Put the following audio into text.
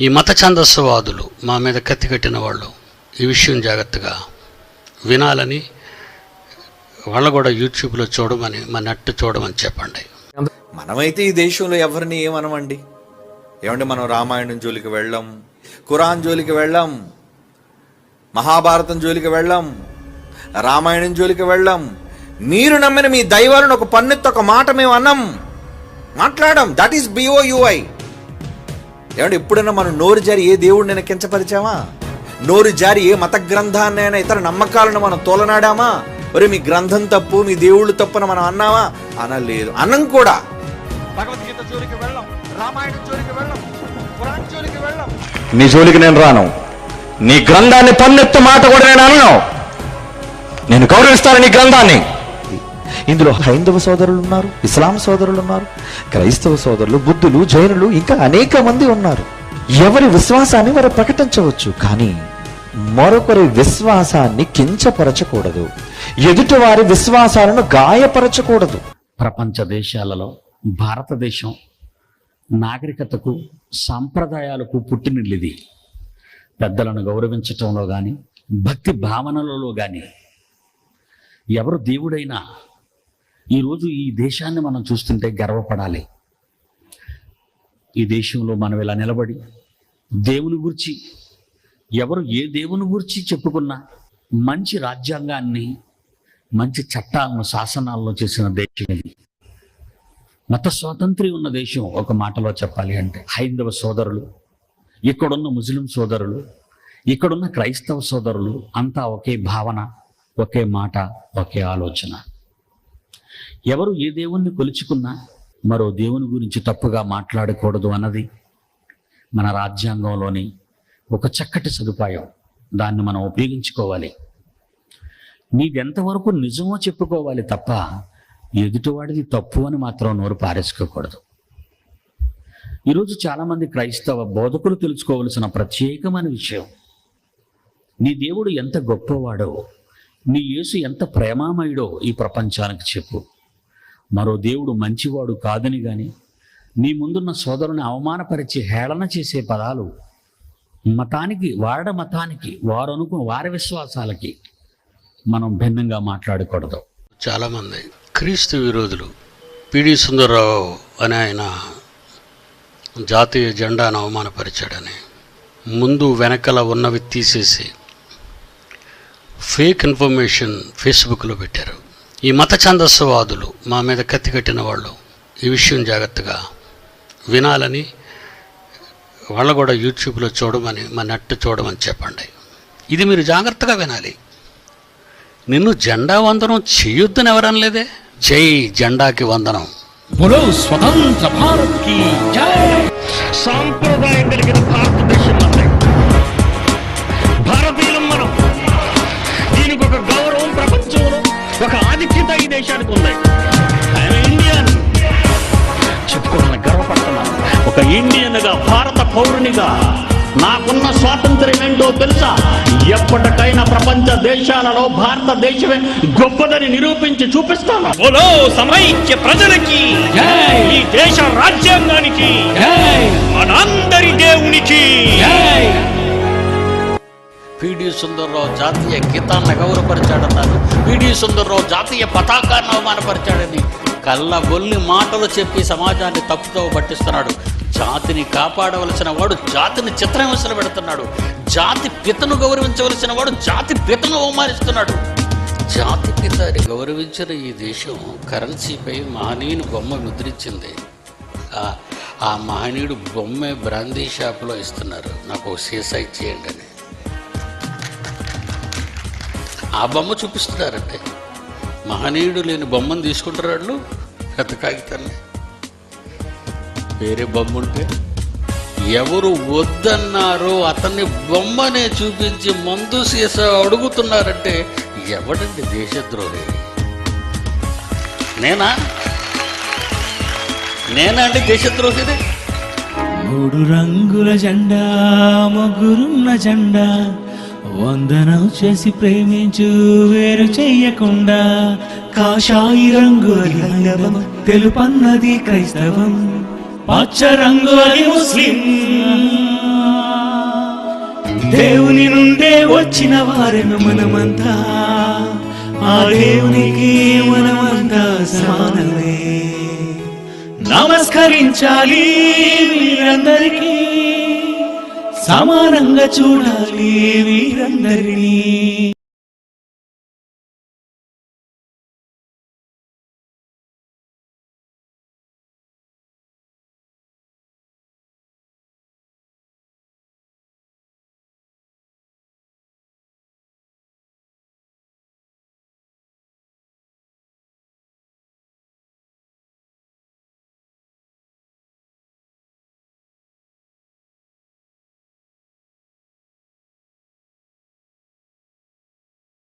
ఈ మత ఛందస్సువాదులు మా మీద కత్తి కట్టిన వాళ్ళు ఈ విషయం జాగ్రత్తగా వినాలని వాళ్ళు కూడా యూట్యూబ్లో చూడమని మా నెట్ చూడమని చెప్పండి. మనమైతే ఈ దేశంలో ఎవరిని ఏమనమండి? ఏమంటే మనం రామాయణం జోలికి వెళ్ళాం ఖురాన్ జోలికి వెళ్ళాం మహాభారతం జోలికి వెళ్ళాం రామాయణం జోలికి వెళ్ళాం మీరు నమ్మిన మీ దైవాలను ఒక పన్నెత్తు ఒక మాట మేము అన్నాం. మాట్లాడడం దట్ ఈస్ బిఓయుఐ ఏమంటే ఎప్పుడైనా మనం నోరు జారి ఏ దేవుడినైనా కించపరిచామా? నోరు జారి ఏ మత గ్రంథాన్నైనా ఇతర నమ్మకాలను మనం తోలనాడామా? ఒరే మీ గ్రంథం తప్పు మీ దేవుళ్ళు తప్పున మనం అన్నామా? అనలేదు. అన్నం కూడా. భగవద్గీత జోలికి వెళ్ళాం రామాయణం జోలికి వెళ్ళాం ఖురాన్ జోలికి వెళ్ళాం. నీ జోలికి నేను రాను. నీ గ్రంథాన్ని పన్నెత్తు మాట కూడా నేను అనను. నేను గౌరవిస్తాను నీ గ్రంథాన్ని. ఇందులో హైందవ సోదరులు ఉన్నారు ఇస్లాం సోదరులు ఉన్నారు క్రైస్తవ సోదరులు బుద్ధులు జైనులు ఇంకా అనేక మంది ఉన్నారు. ఎవరి విశ్వాసాన్ని వారు ప్రకటించవచ్చు కానీ మరొకరి విశ్వాసాన్ని కించపరచకూడదు. ఎదుటి వారి విశ్వాసాలను గాయపరచకూడదు. ప్రపంచ దేశాలలో భారతదేశం నాగరికతకు సాంప్రదాయాలకు పుట్టినిల్లిది. పెద్దలను గౌరవించటంలో కానీ భక్తి భావనలలో కానీ ఎవరు దేవుడైనా ఈరోజు ఈ దేశాన్ని మనం చూస్తుంటే గర్వపడాలి. ఈ దేశంలో మనం ఇలా నిలబడి దేవుని గురించి ఎవరు ఏ దేవుని గురించి చెప్పుకున్నా మంచి రాజ్యాంగాన్ని మంచి చట్టాలను శాసనాలను చేసిన దేశం ఇది. మత స్వాతంత్ర్యం ఉన్న దేశం ఒక మాటలో చెప్పాలి అంటే హైందవ సోదరులు ఇక్కడున్న ముస్లిం సోదరులు ఇక్కడున్న క్రైస్తవ సోదరులు అంతా ఒకే భావన ఒకే మాట ఒకే ఆలోచన. ఎవరు ఏ దేవుణ్ణి కొలుచుకున్నా మరో దేవుని గురించి తప్పుగా మాట్లాడకూడదు అన్నది మన రాజ్యాంగంలోని ఒక చక్కటి సదుపాయం. దాన్ని మనం ఉపయోగించుకోవాలి. నీదెంతవరకు నిజమో చెప్పుకోవాలి తప్ప ఎదుటివాడిది తప్పు అని మాత్రం నోరు పారేసుకోకూడదు. ఈరోజు చాలామంది క్రైస్తవ బోధకులు తెలుసుకోవలసిన ప్రత్యేకమైన విషయం. నీ దేవుడు ఎంత గొప్పవాడో నీ యేసు ఎంత ప్రేమామయుడో ఈ ప్రపంచానికి చెప్పు. మరో దేవుడు మంచివాడు కాదని గాని నీ ముందున్న సోదరుని అవమానపరిచి హేళన చేసే పదాలు మతానికి వాడ మతానికి వారు అనుకున్న వారి విశ్వాసాలకి మనం భిన్నంగా మాట్లాడకూడదు. చాలామంది క్రీస్తు విరోధులు పిడి సుందరరావు అనే ఆయన జాతీయ జెండాను అవమానపరిచాడని ముందు వెనకల ఉన్నవి తీసేసి ఫేక్ ఇన్ఫర్మేషన్ ఫేస్బుక్లో పెట్టారు. ఈ మత ఛందస్సువాదులు మా మీద కత్తి కట్టిన వాళ్ళు ఈ విషయం జాగ్రత్తగా వినాలని వాళ్ళు కూడా యూట్యూబ్లో చూడమని మా నెట్ చూడమని చెప్పండి. ఇది మీరు జాగ్రత్తగా వినాలి. నిన్ను జెండా వందనం చేయొద్దని ఎవరనలేదే జై జెండాకి వందనం. స్వతంత్ర భారత్ సాంప్రదాయం కలిగిన భారత్ ఒక ఇండియన్గా భారత పౌరునిగా నాకున్న స్వాతంత్ర్యం ఏంటో తెలుసా? ఎప్పటికైనా ప్రపంచ దేశాలలో భారతదేశమే గొప్పదని నిరూపించి చూపిస్తాను. बोलो సమైక్య ప్రజలకి ఈ దేశ రాజ్యాంగానికి మనందరి దేవునికి. పిడి సుందర్రావు జాతీయ గీతాన్ని గౌరవపరిచాడన్నారు. పిడి సుందర్రావు జాతీయ పతాకాన్ని అవమానపరిచాడని కళ్ళబొల్లి మాటలు చెప్పి సమాజాన్ని తప్పుతో పట్టిస్తున్నాడు. జాతిని కాపాడవలసిన వాడు జాతిని చిత్రహింసలు పెడుతున్నాడు. జాతి పితను గౌరవించవలసిన వాడు జాతి పితను అవమానిస్తున్నాడు. జాతి పితని గౌరవించిన ఈ దేశం కరెన్సీపై మహనీయుని బొమ్మ ముద్రించింది. ఆ- ఆ మహనీయుడు బొమ్మే బ్రాందీ షాప్లో ఇస్తున్నారు. నాకు సీసా ఇచ్చేయండి అని. ఆ బొమ్మ చూపిస్తున్నారంటే. మహనీయుడు లేని బొమ్మను తీసుకుంటారు వాళ్ళు పెద్ద కాగితాన్ని. పేరే బొమ్మంటే? ఎవరు వద్దన్నారో అతన్ని బొమ్మనే చూపించి మందు సీసా అడుగుతున్నారంటే ఎవడండి దేశద్రోహి? నేనా? నేనా అండి దేశద్రోహిని? మూడు రంగుల జెండా ముగ్గురున్న జెండా వందనం చేసి ప్రేమించు వేరు చెయ్యకుండా కాషాయి రంగు తెలుపన్నది క్రైస్తవం. పచ్చరంగు అది ముస్లిం. దేవుని నుండే వచ్చిన వారెను మనమంతా. ఆ దేవునికి మనమంతా సమానమే. నమస్కరించాలి వీరందరికీ. సమానంగా చూడాలి వీరందరినీ.